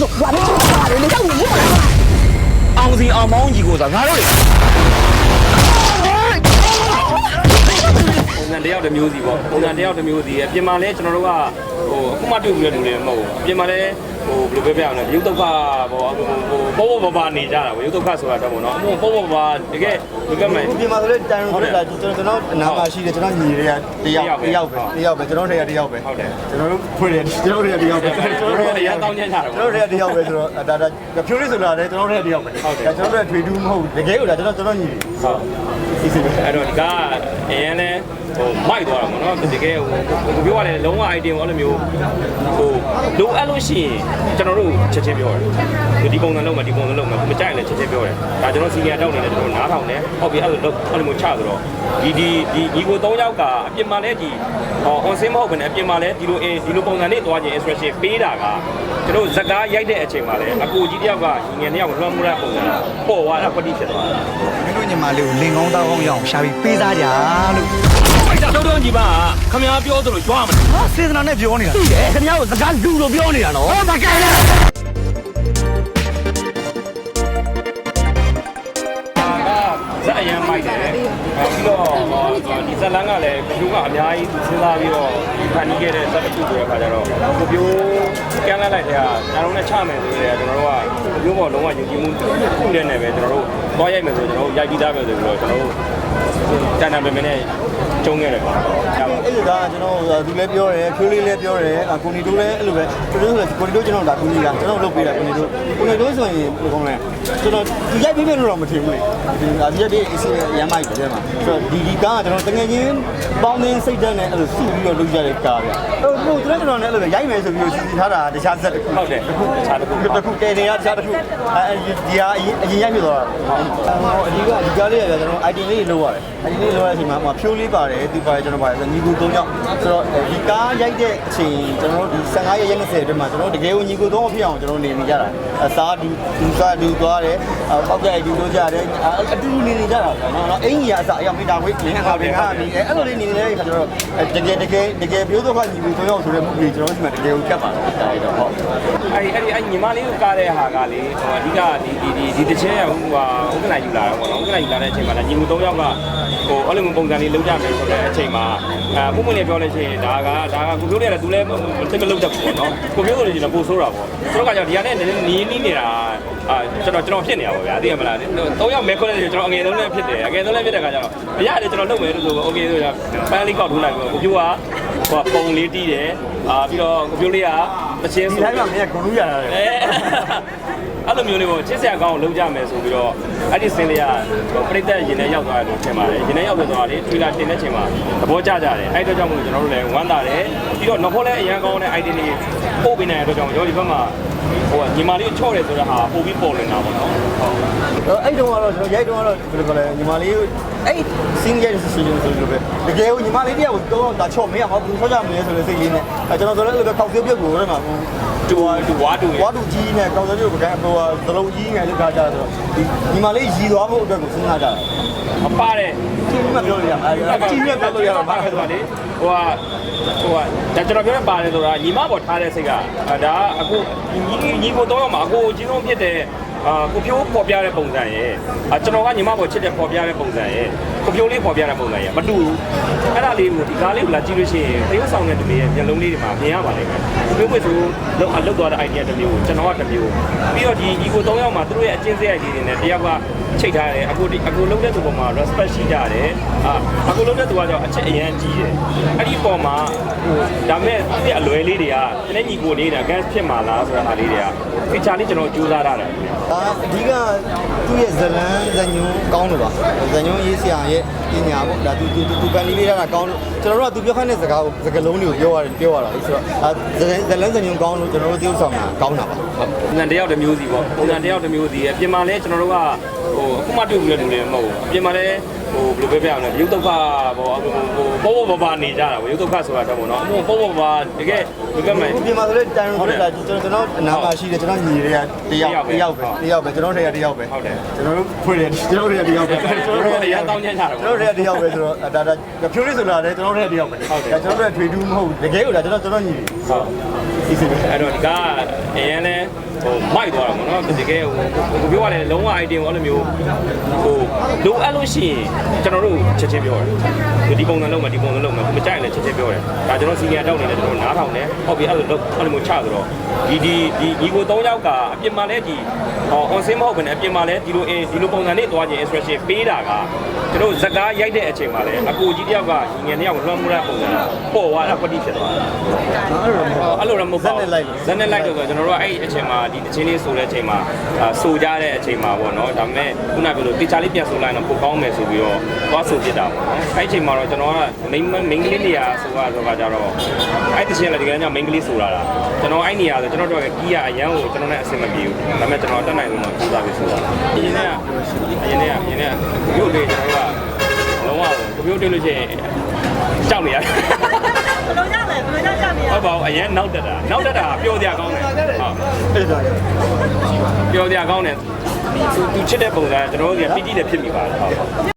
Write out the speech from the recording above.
ဆိုဘာလို့ပါတယ်လေကြောက်နေပါလားအောင်စီအောင်မောင်းကြီးကိုဆိုတာငါတို့လေပုံစံတယောက်တစ်မျိုးစီပေါ့ပုံစံတယောက်တစ်မျိုးစီရဲ့ပြင်မာလဲကျွန်တော်တို့ကဟိုအခုမှတွေ့ပြီးတဲ့လူတွေမဟုတ်ဘူးပြင်မာလဲဟိုဘယ်လိုပဲပြောအောင်လဲရုပ်ဒုက္ခပေါ့ဟိုပေါ်ပေါ်ပါပါနေကြတာပေါ့ရုပ်ဒုက္ခဆိုတာတော့ပေါ့နော်အမို့ပေါ်ပေါ်ပါပါတကယ်ဘယ်ကမှဒီမှာဆိုလေတန်ရုံဆိုတာကျွန်တော်ကျွန်တော်အနာမှာရှိတယ်ကျွန်တော်ညီတွေကတယောက်တယောက်ပဲတယောက်ပဲကျွန်တော်တွေကတယောက်ပဲဟုတ်တယ်ကျွန်တော်တို့ဖွင့်တယ်ကျွန်တော်တွေကတယောက်ပဲကျွန်တော်တို့ရန်တောင်းညံ့ကြတာကျွန်ပေါ့တော်တွေကတယောက်ပဲဆိုတော့ဒါဒါဖြိုးလေးဆိုတာလည်းကျွန်တော်တွေကတယောက်ပဲဒါကျွန်တော်တို့ထွေတူးမဟုတ်တကယ်လို့ဒါကျွန်တော်ကျွန်တော်ညီတွေဟုတ်စီစီပဲအဲ့တော့ဒီကအရင်လဲဟိုမိုက်သွားတာပေါ့နော်တကယ်ဟိုကိုပြောရတယ်လုံးဝ item ကိုအဲ့လိုမျိုးဟိုလိုအပ်လို့ရှိရင်ကျွန်တော်တို့ချက်ချင်းပြောတယ်ဒီပုံစံလုံးမှာဒီပုံစံလုံးမှာမကြိုက်လည်းချက်ချင်းပြောတယ်ဒါကျွန်တော်စီနီယာတောက်နေတယ်ကျွန်တော်နားထောင်တယ်ဟုတ်ပြီအဲ့လိုအဲ့လိုမျိုးချဆိုတော့ဒီဒီဒီညီကို၃ယောက်ကအပြင်မှာလဲဒီဟော on sim မဟုတ်ဘဲနဲ့အပြင်မှာလဲဒီလိုဒီလိုပုံစံနဲ့သွားခြင်း instruction ပေးတာကကျွန်တော်ဇက်ကားရိုက်တဲ့အချိန်မှာလဲအကူကြီးတယောက်ကညီငယ်တယောက်လွှမ်းမိုးတဲ့ပုံစံပေါ်သွားတာပတိဖြစ်သွားတယ်မင်းတို့ညီမလေးကိုလင်ကောင်းတောင်းကောင်းရအောင်ရှာပြီးပေးစားကြလို့အဲ့ဒါတော့တော့ညီပါခမ ्या ပြောသလိုကြွားမလားဟာစေတနာနဲ့ပြောနေတာတယ်ခင်ဗျားကိုစကားလူလိုပြောနေတာနော်ဟောမကဲ ဇက်အရန်မိုက်တယ်ပြီးတော့ဒီဇက်လန်းကလည်းဘလူကအများကြီးသူစဉ်းစားပြီးတော့ဖန်တီးခဲ့တဲ့ဇက်တစ်ခုဆိုတဲ့အခါကျတော့ကိုပြိုးကမ်းလှမ်းလိုက်တဲ့ဟာကျွန်တော်တို့နဲ့ချမယ်ဆိုတဲ့ကျွန်တော်တို့ကကိုပြိုးပေါ်လုံးဝယုံကြည်မှုတစ်ခုနဲ့နဲ့ပဲကျွန်တော်တို့သွားရိုက်မယ်ဆိုကျွန်တော်တို့ရိုက်ပြီးသားပဲဆိုပြီးတော့ကျွန်တော်တို့ တန်တန်ပင်ပင်နဲ့ကျုံးခဲ့တယ်ပေါ့။ဒါပါအဲ့ဒီကကျွန်တော်သူလည်းပြောတယ်ဖြိုးလေးလည်းပြောတယ်ကိုနီတိုးလည်းအဲ့လိုပဲသူတို့ဆိုကိုနီတိုးကျွန်တော်ဒါကိုနီကကျွန်တော်လုပ်ပေးတာကိုနီတိုးကိုနီတိုးဆိုရင်ဘယ်ကောင်းလဲကျွန်တော်ဒီရိုက်ပေးမယ်လို့တော့မထင်ဘူးလေဒီအဒီရက်ဒီအစီရမ်းမိုက်တယ်မှာဆိုတော့ဒီဒီကားကကျွန်တော်တကယ်ချင်းပေါင်းတင်းစိတ်ဓာတ်နဲ့အဲ့လိုစုပြီးတော့လုပ်ကြတဲ့ကားဗျအဲ့တော့ကျွန်တော်ကျွန်တော်လည်းအဲ့လိုပဲရိုက်မယ်ဆိုပြီးတော့စီစီထားတာတခြားဇက်တစ်ခုဟုတ်တယ်ခြားတစ်ခုတစ်ခုကဲနေရတခြားတစ်ခုအဲဒီဟာအရင်အရင်ရိုက်ဖြစ်သွားတာဟောအဒီကဒီကားလေးကကျွန်တော် item လေးလုပ်ရတယ် item လေးလုပ်ရတဲ့အချိန်မှာဖြိုးလေးပါတယ်သူပါတယ်ကျွန်တော်ပါတယ်ညီကူ၃ယောက်ဆိုတော့ဒီကားရိုက်တဲ့အချိန်ကျွန်တော်တို့ဒီ15ရက်ရက်20အတွင်းမှာကျွန်တော်တကယ်ကိုညီကူ၃ယောက်ဖြစ်အောင်ကျွန်တော်နေနေကြတာအစားဒူဒူစားဒူသွားတယ်ပေါက်ကြိုက်ဒူလို့ကြတယ်အတူတူနေနေကြတာပေါ့နော်အင်ကြီးကအစားအရောက်မိတာဝိတ်နေဟာပဲဟာဒီအဲ့လိုလေးနေနေတဲ့အခါကျတော့တကယ်တကယ်တကယ်ပြောတော့ကညီကူ၃ယောက်ဆိုတဲ့မှုကြီးကျွန်တော်ဒီမှာတကယ်ကိုကတ်ပါတယ်ဒါရတော့ဟုတ်အဲ့ဒီအဲ့ဒီအဲ့ညီမလေးကိုကားတဲ့ဟာကလေဟိုအဓိကဒီဒီဒီဒီတစ်ချင်းရဟိုဟာဥက္ကဋ္ဌယူလာတာပေါ့နော်ဥက္ကဋ္ဌယူလာတဲ့အချိန်မှာလည်းညီမ၃ယောက်ကဟိုအဲ့လိုမျိုးပုံစံလေးလုပ်ကြမယ်ဆိုတဲ့အချိန်မှာအဲပုံမှန်လေးပြောလို့ရှိရင်ဒါကဒါကကိုမျိုးတွေကလည်း तू လည်းစိတ်မလုပ်တတ်ဘူးပေါ့နော်ကိုမျိုးဆိုလို့ရှိရင်ပိုဆိုးတာပေါ့ဆိုတော့ကကြောင့်ဒီကနေ့နည်းနည်းနီးနီးနေတာအာကျွန်တော်ကျွန်တော်ဖြစ်နေတာပေါ့ဗျာသိရမလားတော့ရောက်မဲခွန်းလေးကျွန်တော်အငယ်ဆုံးလည်းဖြစ်တယ်အငယ်ဆုံးလည်းဖြစ်တဲ့ခါကျတော့မရတယ်ကျွန်တော်လုပ်မယ်လို့ဆိုတော့ okay ဆိုတော့ပန်းလေးကောက်ထိုးလိုက်ပြီးတော့ကိုမျိုးကဟိုပုံလေးတီးတယ်အာပြီးတော့ကိုမျိုးလေးကတချင်းဆိုဒီတိုင်းမှာမင်းကဂုဏ်လို့ရတာလေ အဲအဲ့လိုမျိုးလေးပေါ့ချစ်စရာကောင်းအောင်လုပ်ကြမယ်ဆိုပြီးတော့အဲ့ဒီစင်လေးကပြိတ္တရင်ထဲရောက်သွားတယ်လို့ထင်ပါတယ်ရင်ထဲရောက်သွားတယ်ထွေလာတင်တဲ့ချိန်မှာသဘောကျကြတယ်အဲ့အတွက်ကြောင့်မို့ကျွန်တော်တို့လည်းဝမ်းသာတယ်ပြီးတော့နောက်ဖို့လည်းအရန်ကောင်းတဲ့ idea တွေပို့ပေးနိုင်တဲ့အတွက်ကြောင့်ရောဒီဘက်မှာဟိုညီမလေးချော့တယ်ဆိုတဲ့ဟာပို့ပြီးပေါ်လွင်တာပေါ့နော်ဟုတ်အဲ့တုန်းကတော့ကျွန်တော်ရိုက်တုန်းကတော့ဘယ်လိုခေါ်လဲညီမလေးအဲ့စင်းရဲ့ situation ဆိုလို့ပဲတကယ်ကိုညီမလေးတယောက်ကိုတော့ဒါချော့မရအောင်ဘူးဆောကြမလဲဆိုတဲ့စိတ်လေးနဲ့အဲကျွန်တော်ဆိုလည်းအဲ့လိုပဲခောက်သေးပြုတ်ကိုအဲ့မှာ တူတူဝါတူရဝါတူကြီးနဲ့ကောက်သေးပြုတ်ကဟိုသလုံးကြီးငယ်လောက်ခါကြဆိုတော့ဒီညီမလေးရည်သွားဖို့အတွက်ကိုစဉ်းစားကြတာမပါတဲ့ကြီးမှပြောလို့ရမှာအဲ့ကြီးနဲ့ပြောလို့ရမှာပါခဲ့သွားလေဟိုကဟိုကဒါကျွန်တော်ပြောရပါတယ်ဆိုတာညီမပေါ်ထားတဲ့စိတ်ကဒါအခုညီညီကိုတော့မှာအခုအချင်းဆုံးဖြစ်တဲ့ အာကိုဖြိုးပေါ်ပြတဲ့ပုံစံရဲ့အာကျွန်တော်ကညီမပေါ်ချစ်တဲ့ပေါ်ပြတဲ့ပုံစံရဲ့ကိုဖြိုးလေးပေါ်ပြတဲ့ပုံစံရဲ့မတူဘူးအဲ့ဒါလေးကိုဒီကားလေးကိုလာကြည့်လို့ရှိရင်တရုပ်ဆောင်တဲ့သူတွေရဲ့မျက်လုံးလေးတွေမှာမြင်ရပါလိမ့်မယ်ကိုဖြိုးဝစ်ဆိုလောက်အလောက်သွားတဲ့ idea တစ်မျိုးကျွန်တော်ကတစ်မျိုးပြီးတော့ဒီညီကို၃ယောက်မှာသူတို့ရဲ့အချင်းစရိုက်လေးတွေနဲ့တယောက်က ချိတ်ထားတယ်အခုဒီအခုလုံးတဲ့သူပေါ်မှာ respect ရှိကြတယ်အာအခုလုံးတဲ့သူကကြောင့်အချက်အရန်ကြီးတယ်အဲ့ဒီပေါ်မှာဟိုဒါမဲ့သူ့ရဲ့အလွယ်လေးတွေကတနေ့ညီကိုနေတာ gas ဖြစ်မှာလားဆိုတဲ့ဟာလေးတွေက feature လေးကျွန်တော်ကြိုးစားထားတယ်ဒါအဓိကသူ့ရဲ့ဇလန်းဇညုံကောင်းလို့ပါဇညုံရေးဆရာရဲ့ပညာပေါ့ဒါသူသူသူပန်လေးလေးထားတာကောင်းလို့ကျွန်တော်တို့ကသူပြောခိုင်းတဲ့စကားကိုစကားလုံးတွေကိုပြောရတယ်ပြောရတာလေဆိုတော့ဇလန်းဇညုံကောင်းလို့ကျွန်တော်တို့တရုပ်ဆောင်တာကောင်းတာပါပုံ စံတယောက်တစ်မျိုးစီပေါ့ပုံစံတယောက်တစ်မျိုးစီရဲ့ပြင်မာလဲကျွန်တော်တို့ကဟိုအခုမှတွေ့ပြီးတဲ့လူတွေမဟုတ်ဘူးပြင်မာလဲဟိုဘယ်လိုပဲပြောအောင်လဲရုပ်ဒုက္ခပေါ့ဟိုပေါ်ပေါ်ပါပါနေကြတာပေါ့ရုပ်ဒုက္ခဆိုတာတော့ပေါ့နော်အမို့ပေါ်ပေါ်ပါတကယ်ဘယ်ကမှအခုပြင်မှာဆိုလေတန်ရုံဆိုတာကျွန်တော်ကျွန်တော်အနာမှာရှိတယ်ကျွန်တော်ညီတွေကတယောက်တယောက်ပဲတယောက်ပဲကျွန်တော်တွေကတယောက်ပဲဟုတ်တယ်ကျွန်တော်တို့ဖွင့်တယ်ကျွန်တော်တွေကတယောက်ပဲကျွန်တော်တို့အရန်တောင်းညံ့ကြတာကျွန်တော်တွေကတယောက်ပဲဆိုတော့ဒါဒါဖြိုးလေးဆိုတာလည်းကျွန်တော်တွေကတယောက်ပဲဒါကျွန်တော်တို့ထွေတူးမဟုတ်တကယ်လို့ဒါကျွန်တော်ကျွန်တော်ညီတွေဟုတ်စီစီပဲအဲ့တော့ဒီကအရင်လဲဟဟိုမိုက်သွားတာပေါ့နော်တကယ်ဟိုကိုပြောရတယ်လုံးဝ item ကိုအဲ့လိုမျိုးဟိုလိုအပ်လို့ရှိရင်ကျွန်တော်တို့ချက်ချင်းပြောတယ်ဒီပုံစံလုံးမှာဒီပုံစံလုံးမှာမကြိုက်လည်းချက်ချင်းပြောတယ်ဒါကျွန်တော်စီနီယာတောက်နေတယ်ကျွန်တော်နားထောင်တယ်ဟုတ်ပြီအဲ့လိုအဲ့လိုမျိုးချဆိုတော့ဒီဒီဒီညီကို၃ယောက်ကအပြင်မှာလည်းဒီဟော on sim မဟုတ်ဘဲနဲ့အပြင်မှာလည်းဒီလိုအင်းဒီလိုပုံစံနဲ့သွားခြင်း expression ပေးတာကကျွန်တော်ဇက်ကားရိုက်တဲ့အချိန်မှာလည်းအကိုကြီးတယောက်ကညီငယ်တယောက်လွှမ်းမိုးတဲ့ပုံစံပေါ်သွားတာပတိဖြစ်သွားတယ်အဲ့လိုတော့မဟုတ်ပါဘူးဇက်နဲ့လိုက်တော့ဆိုကျွန်တော်တို့ကအဲ့ဒီအချိန်မှာဒီတချင်းလေးဆိုတဲ့အချိန်မှာအာဆိုကြတဲ့အချိန်မှာပေါ့နော်ဒါပေမဲ့ခုနကပြောလို့တေချာလေးပြန်ဆိုလိုက်တော့ပိုကောင်းမယ်ဆိုပြီးတော့သွားဆိုပြစ်တာပေါ့နော်အဲ့ဒီအချိန်မှာတော့ကျွန်တော်ကမိန်းမိန်းကလေးနေရာဆိုတော့ဆိုတော့ကြတော့အဲ့ဒီတချင်းလည်းဒီကနေ့မိန်းကလေးဆိုတာလားကျွန်တော်အဲ့နေရာဆိုကျွန်တော်တို့ကကြီးရအရန်ကိုကျွန်တော်နဲ့အဆင်မပြေဘူးဒါပေမဲ့ကျွန်တော်တက်နိုင်လို့တော့စူးစမ်းပြီးဆိုတာအရင်ကအရင်ကအရင်ကမြို့လေးကျွန်တော်တို့ကလုံးဝကိုမြို့တွေ့လို့ရှိရင်ကြောက်နေရတယ် ဘယ်လိုကြလဲဘယ်လိုကြကြနေရဟုတ်ပါဘူးအရင်နောက်တက်တာနောက်တက်တာပျော်စရာကောင်းတယ်ဟုတ်ပျော်စရာကောင်းတယ်သူသူချစ်တဲ့ပုံစံကျွန်တော်တို့ကပီတိလည်းဖြစ်မိပါတယ်ဟုတ်